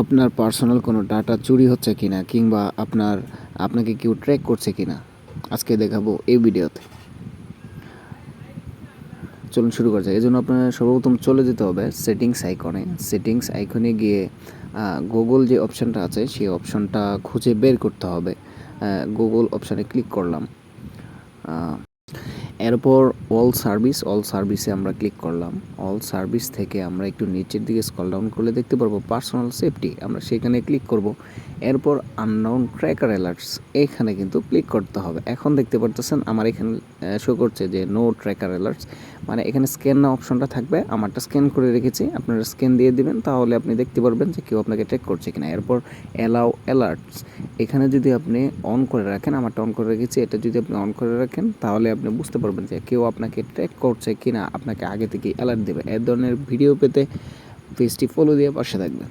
আপনার পার্সোনাল কোনো ডাটা চুরি হচ্ছে কিনা কিংবা আপনার, আপনাকে কেউ ট্র্যাক করছে কিনা? আজকে দেখাবো এই ভিডিওতে চলুন শুরু করা যায় এই জন্য আপনার সর্বপ্রথম চলে যেতে হবে সেটিংস আইকনে সেটিংস আইকনে গিয়ে গুগল যে অপশানটা আছে, সেই অপশানটা খুঁজে বের করতে হবে। গুগল অপশানে ক্লিক করলাম। এরপর অল সার্ভিস অল সার্ভিসে আমরা ক্লিক করলাম। অল সার্ভিস থেকে আমরা একটু নিচের দিকে স্কল ডাউন করলে দেখতে পারব পার্সোনাল সেফটি আমরা সেখানে ক্লিক করব। এরপর আননাউন ট্র্যাকার অ্যালার্টস এখানে কিন্তু ক্লিক করতে হবে। এখন দেখতে পারতেছেন আমার এখানে শো করছে যে নো ট্র্যাকার অ্যালার্টস মানে এখানে স্ক্যান না অপশনটা থাকবে, আমারটা স্ক্যান করে রেখেছি, আপনারা স্ক্যান দিয়ে দিবেন, তাহলে আপনি দেখতে পারবেন যে কেউ আপনাকে ট্র্যাক করছে কিনা। এরপর অ্যালাউ অ্যালার্টস এখানে যদি আপনি অন করে রাখেন, আমারটা অন করে রেখেছি, এটা যদি আপনি অন করে রাখেন, তাহলে আপনি বুঝতে পারবেন যে কেউ আপনাকে ট্র্যাক করছে কিনা, আপনাকে আগে থেকে অ্যালার্ট দেবে। এ ধরনের ভিডিও পেতে পেজটি ফলো দিয়ে পাশে থাকবেন।